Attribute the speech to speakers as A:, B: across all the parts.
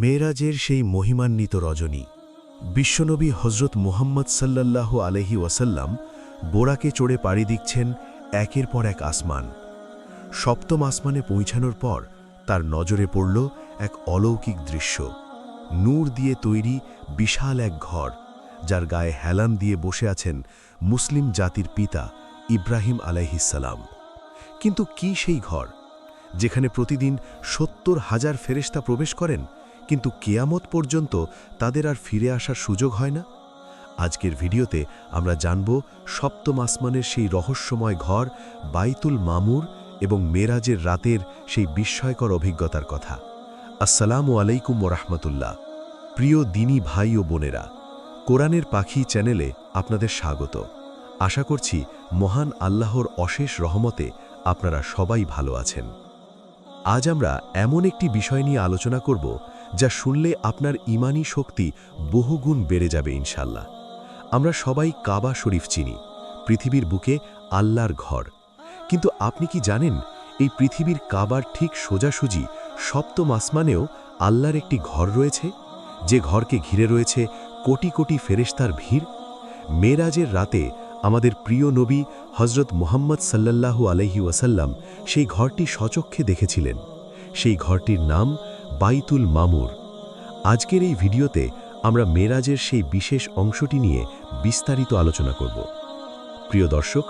A: মেয়েরাজের সেই মহিমান্বিত রজনী। বিশ্বনবী হজরত মুহাম্মদ সাল্লাল্লাহু আলহি ওয়াসাল্লাম বোরাকে চড়ে পাড়ি দিচ্ছেন একের পর এক আসমান। সপ্তম আসমানে পৌঁছানোর পর তার নজরে পড়ল এক অলৌকিক দৃশ্য। নূর দিয়ে তৈরি বিশাল এক ঘর, যার গায়ে হেলান দিয়ে বসে আছেন মুসলিম জাতির পিতা ইব্রাহিম আলাইহিসালাম কিন্তু কি সেই ঘর, যেখানে প্রতিদিন সত্তর হাজার ফেরেশতা প্রবেশ করেন? কিন্তু কেয়ামত পর্যন্ত তাদের আর ফিরে আসার সুযোগ হয় না। আজকের ভিডিওতে আমরা জানব সপ্তম আসমানের সেই রহস্যময় ঘর, বাইতুল মামুর এবং মেরাজের রাতের সেই বিস্ময়কর অভিজ্ঞতার কথা। আসসালামু আলাইকুম ওরহমতুল্লাহ প্রিয় দিনী ভাই ও বোনেরা, কোরআনের পাখি চ্যানেলে আপনাদের স্বাগত। আশা করছি মহান আল্লাহর অশেষ রহমতে আপনারা সবাই ভালো আছেন। আজ আমরা এমন একটি বিষয় নিয়ে আলোচনা করব যা শুনলে আপনার ইমানি শক্তি বহুগুণ বেড়ে যাবে ইনশাল্লাহ। আমরা সবাই কাবা শরীফ চিনি, পৃথিবীর বুকে আল্লাহর ঘর। কিন্তু আপনি কি জানেন, এই পৃথিবীর কাবার ঠিক সোজাসুজি সপ্তম আসমানেও আল্লাহর একটি ঘর রয়েছে? যে ঘরকে ঘিরে রয়েছে কোটি কোটি ফেরেশতার ভিড়? মেরাজের রাতে আমাদের প্রিয় নবী হজরত মোহাম্মদ সাল্লাল্লাহু আলহি ওয়াসাল্লাম সেই ঘরটি সচক্ষে দেখেছিলেন। সেই ঘরটির নাম বাইতুল মামুর। আজকের এই ভিডিওতে আমরা মেরাজের সেই বিশেষ অংশটি নিয়ে বিস্তারিত আলোচনা করব। প্রিয় দর্শক,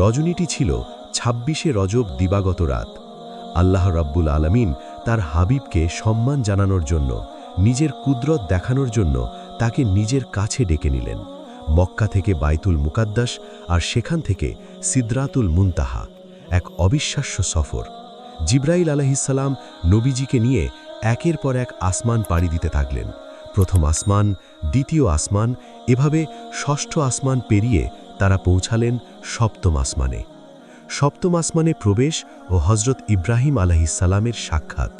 A: রজনীটি ছিল ছাব্বিশে রজব দিবাগত রাত। আল্লাহ রাব্বুল আলমিন তার হাবিবকে সম্মান জানানোর জন্য, নিজের কুদরত দেখানোর জন্য তাকে নিজের কাছে ডেকে নিলেন। মক্কা থেকে বাইতুল মুকাদ্দাস আর সেখান থেকে সিদ্রাতুল মুনতাহা, এক অবিশ্বাস্য সফর। জিব্রাইল আলহিসাল্লাম নবীজিকে নিয়ে একের পর এক আসমান পাড়ি দিতে থাকলেন। প্রথম আসমান, দ্বিতীয় আসমান, এভাবে ষষ্ঠ আসমান পেরিয়ে তারা পৌঁছালেন সপ্তম আসমানে। সপ্তম আসমানে প্রবেশ ও হজরত ইব্রাহিম আলহিসাল্লামের সাক্ষাৎ।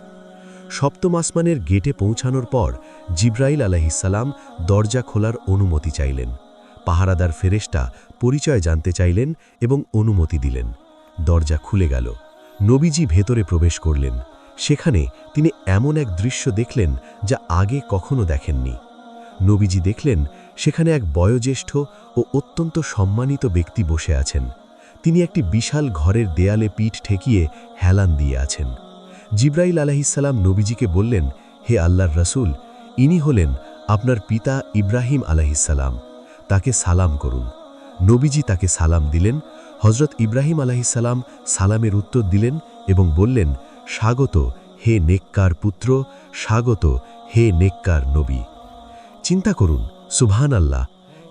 A: সপ্তম আসমানের গেটে পৌঁছানোর পর জিব্রাইল আলহিসাল্লাম দরজা খোলার অনুমতি চাইলেন। পাহারাদার ফেরেশটা পরিচয় জানতে চাইলেন এবং অনুমতি দিলেন। দরজা খুলে গেল। নবীজি ভেতরে প্রবেশ করলেন। সেখানে তিনি এমন এক দৃশ্য দেখলেন যা আগে কখনো দেখেননি। নবীজি দেখলেন সেখানে এক বয়োজ্যেষ্ঠ ও অত্যন্ত সম্মানিত ব্যক্তি বসে আছেন। তিনি একটি বিশাল ঘরের দেয়ালে পিঠ ঠেকিয়ে হেলান দিয়ে আছেন। জিব্রাইল আলাহিসাল্লাম নবীজিকে বললেন, হে আল্লাহর রসুল, ইনি হলেন আপনার পিতা ইব্রাহিম আলাহিসাল্লাম তাকে সালাম করুন। নবীজি তাকে সালাম দিলেন। হজরত ইব্রাহিম আলাহিসাল্লাম সালামের উত্তর দিলেন এবং বললেন স্বাগত হে নেককার পুত্র, স্বাগত হে নেককার নবী। চিন্তা করুন সুবহান আল্লাহ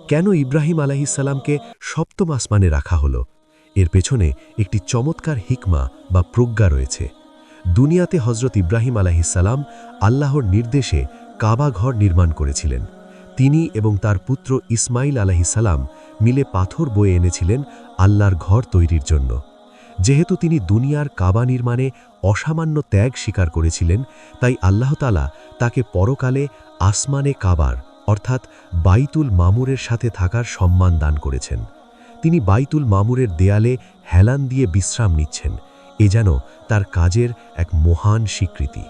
A: কেন ইব্রাহিম আলাহিসাল্লামকে সপ্তম আসমানে রাখা হলো? এর পেছনে একটি চমৎকার হিকমা বা প্রজ্ঞা রয়েছে। দুনিয়াতে হজরত ইব্রাহিম আলাহিসাল্লাম আল্লাহর নির্দেশে কাবা ঘর নির্মাণ করেছিলেন। তিনি এবং তার পুত্র ইসমাইল আলাহিসাল্লাম মিলে পাথর বয়ে এনেছিলেন আল্লাহর ঘর তৈরির জন্য। যেহেতু তিনি দুনিয়ার কাবা নির্মাণে অসামান্য ত্যাগ স্বীকার করেছিলেন, তাই আল্লাহতালা তাকে পরকালে আসমানে কাবার, অর্থাৎ বাইতুল মামুরের সাথে থাকার সম্মান দান করেছেন। তিনি বাইতুল মামুরের দেয়ালে হেলান দিয়ে বিশ্রাম নিচ্ছেন, এ যেন তার কাজের এক মহান স্বীকৃতি।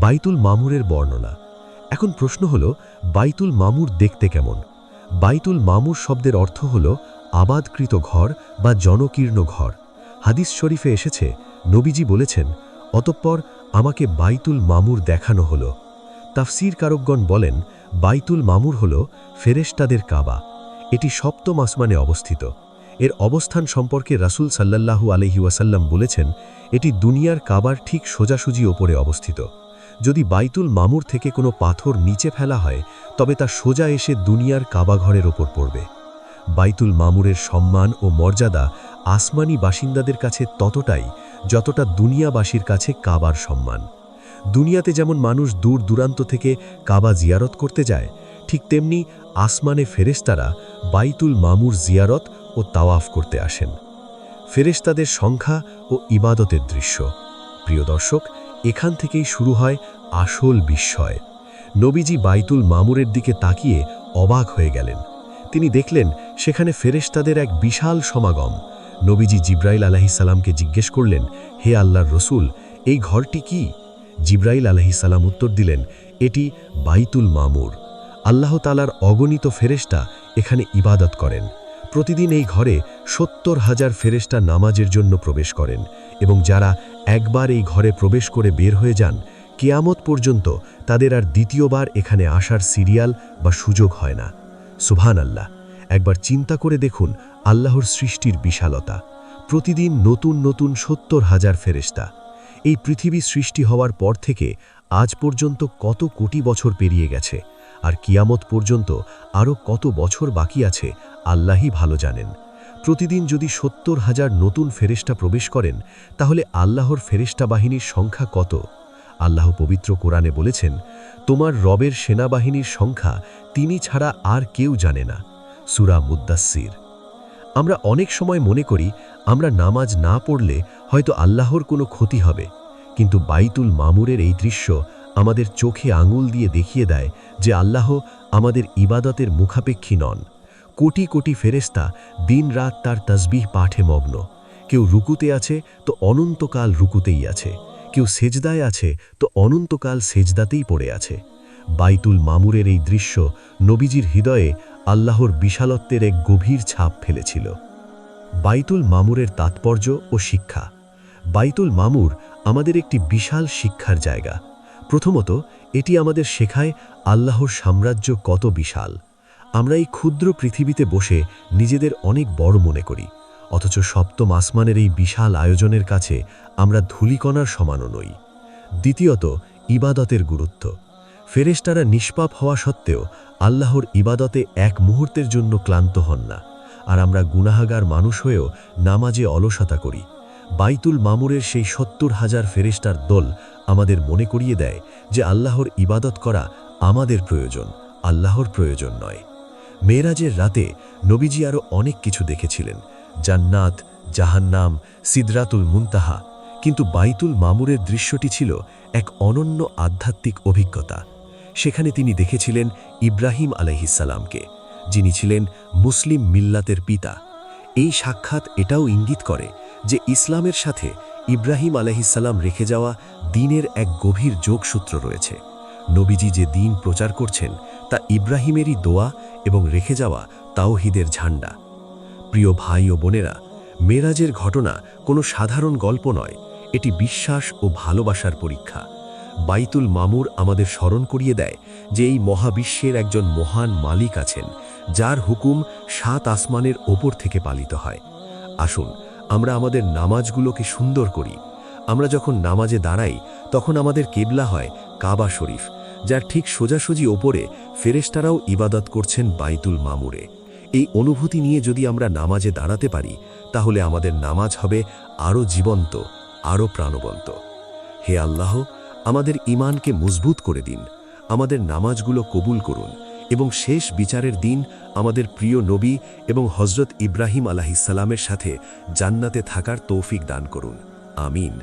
A: বাইতুল মামুরের বর্ণনা। এখন প্রশ্ন হল, বাইতুল মামুর দেখতে কেমন? বাইতুল মামুর শব্দের অর্থ হল আবাদকৃত ঘর বা জনকীর্ণ ঘর। হাদিস শরীফে এসেছে, নবীজি বলেছেন, অতঃপর আমাকে বাইতুল মামুর দেখানো হল। তাফসির কারকগণ বলেন, বাইতুল মামুর হল ফেরেশতাদের কাবা। এটি সপ্তম আসমানে অবস্থিত। এর অবস্থান সম্পর্কে রাসুল সাল্লাল্লাহু আলহি ওয়াসাল্লাম বলেছেন, এটি দুনিয়ার কাবার ঠিক সোজাসুজি ওপরে অবস্থিত। যদি বাইতুল মামুর থেকে কোনো পাথর নিচে ফেলা হয়, তবে তা সোজা এসে দুনিয়ার কাবাঘরের ওপর পড়বে। বাইতুল মামুরের সম্মান ও মর্যাদা আসমানি বাসিন্দাদের কাছে ততটাই যতটা দুনিয়াবাসীর কাছে কাবার সম্মান। দুনিয়াতে যেমন মানুষ দূর দূরান্ত থেকে কাবা জিয়ারত করতে যায়, ঠিক তেমনি আসমানে ফেরেস্তারা বাইতুল মামুর জিয়ারত ও তাওয়াফ করতে আসেন। ফেরেস্তাদের সংখ্যা ও ইবাদতের দৃশ্য। প্রিয় দর্শক, এখান থেকেই শুরু হয় আসল বিস্ময়। নবীজি বাইতুল মামুরের দিকে তাকিয়ে অবাক হয়ে গেলেন। তিনি দেখলেন, সেখানে ফেরেশতাদের এক বিশাল সমাগম। নবীজি জিব্রাইল আলাহিসাল্লামকে জিজ্ঞেস করলেন, হে আল্লাহর রসুল, এই ঘরটি কি? জিব্রাইল আলহিসাল্লাম উত্তর দিলেন, এটি বাইতুল মামুর। আল্লাহ তালার অগণিত ফেরেশতা এখানে ইবাদত করেন। প্রতিদিন এই ঘরে সত্তর হাজার ফেরেশতা নামাজের জন্য প্রবেশ করেন এবং যারা একবার এই ঘরে প্রবেশ করে বের হয়ে যান, কেয়ামত পর্যন্ত তাদের আর দ্বিতীয়বার এখানে আসার সিরিয়াল বা সুযোগ হয় না। সুবহান আল্লাহ একবার চিন্তা করে দেখুন আল্লাহর সৃষ্টির বিশালতা, প্রতিদিন নতুন নতুন সত্তর হাজার ফেরেশতা। এই পৃথিবী সৃষ্টি হওয়ার পর থেকে আজ পর্যন্ত কত কোটি বছর পেরিয়ে গেছে, আর কিয়ামত পর্যন্ত আরও কত বছর বাকি আছে, আল্লাহই ভালো জানেন। প্রতিদিন যদি সত্তর হাজার নতুন ফেরেশতা প্রবেশ করেন, তাহলে আল্লাহর ফেরেশতা বাহিনীর সংখ্যা কত? আল্লাহ পবিত্র কোরআনে বলেছেন, তোমার রবের সেনাবাহিনীর সংখ্যা তিনি ছাড়া আর কেউ জানে না। সুরা মুদ্দাসির আমরা অনেক সময় মনে করি আমরা নামাজ না পড়লে হয়তো আল্লাহর কোনো ক্ষতি হবে। কিন্তু বাইতুল মামুরের এই দৃশ্য আমাদের চোখে আঙুল দিয়ে দেখিয়ে দেয় যে আল্লাহ আমাদের ইবাদতের মুখাপেক্ষী নন। কোটি কোটি ফেরেস্তা দিনরাত তার তসবিহ পাঠে মগ্ন। কেউ রুকুতে আছে তো অনন্তকাল রুকুতেই আছে। কেউ সেজদায় আছে তো অনন্তকাল সেজদাতেই পড়ে আছে। বাইতুল মামুরের এই দৃশ্য নবীজির হৃদয়ে আল্লাহর বিশালত্বের এক গভীর ছাপ ফেলেছিল। বাইতুল মামুরের তাৎপর্য ও শিক্ষা। বাইতুল মামুর আমাদের একটি বিশাল শিক্ষার জায়গা। প্রথমত, এটি আমাদের শেখায় আল্লাহর সাম্রাজ্য কত বিশাল। আমরা এই ক্ষুদ্র পৃথিবীতে বসে নিজেদের অনেক বড় মনে করি। অথচ সপ্তম আসমানের এই বিশাল আয়োজনের কাছে আমরা ধুলিকণার সমানও নই। দ্বিতীয়ত, ইবাদতের গুরুত্ব। ফেরেশতারা নিষ্পাপ হওয়া সত্ত্বেও আল্লাহর ইবাদতে এক মুহূর্তের জন্য ক্লান্ত হন না। আর আমরা গুনাহাগার মানুষ হয়েও নামাজে অলসতা করি। বাইতুল মামুরের সেই সত্তর হাজার ফেরেশতার দল আমাদের মনে করিয়ে দেয় যে আল্লাহর ইবাদত করা আমাদের প্রয়োজন, আল্লাহর প্রয়োজন নয়। মেয়েরাজের রাতে নবীজি আরও অনেক কিছু দেখেছিলেন, জান্নাত, জাহান্নাম, সিদরাতুল মুনতাহা। কিন্তু বাইতুল মামুরের দৃশ্যটি ছিল এক অনন্য আধ্যাত্মিক অভিজ্ঞতা। সেখানে তিনি দেখেছিলেন ইব্রাহিম আলহিসাল্লামকে যিনি ছিলেন মুসলিম মিল্লাতের পিতা। এই সাক্ষাৎ এটাও ইঙ্গিত করে যে ইসলামের সাথে ইব্রাহিম আলহিসাল্লাম রেখে যাওয়া দিনের এক গভীর যোগসূত্র রয়েছে। নবীজি যে দিন প্রচার করছেন, তা ইব্রাহিমেরই দোয়া এবং রেখে যাওয়া তাওহিদের ঝান্ডা। প্রিয় ভাই ও বোনেরা, মেরাজের ঘটনা কোনো সাধারণ গল্প নয়, এটি বিশ্বাস ও ভালোবাসার পরীক্ষা। বাইতুল মামুর আমাদের স্মরণ করিয়ে দেয় যে এই মহাবিশ্বের একজন মহান মালিক আছেন, যার হুকুম সাত আসমানের ওপর থেকে পালিত হয়। আসুন, আমরা আমাদের নামাজগুলোকে সুন্দর করি। আমরা যখন নামাজে দাঁড়াই, তখন আমাদের কেবলা হয় কাবা শরীফ, যার ঠিক সোজাসুজি ওপরে ফেরেস্তারাও ইবাদত করছেন বাইতুল মামুরে। এই অনুভূতি নিয়ে যদি আমরা নামাজে দাঁড়াতে পারি, তাহলে আমাদের নামাজ হবে আরও জীবন্ত আরও প্রাণবন্ত। হে আল্লাহ আমাদের ইমানকে মজবুত করে দিন, আমাদের নামাজগুলো কবুল করুন এবং শেষ বিচারের দিন আমাদের প্রিয় নবী এবং হজরত ইব্রাহিম আলাহিসাল্লামের সাথে জান্নাতে থাকার তৌফিক দান করুন। আমিন।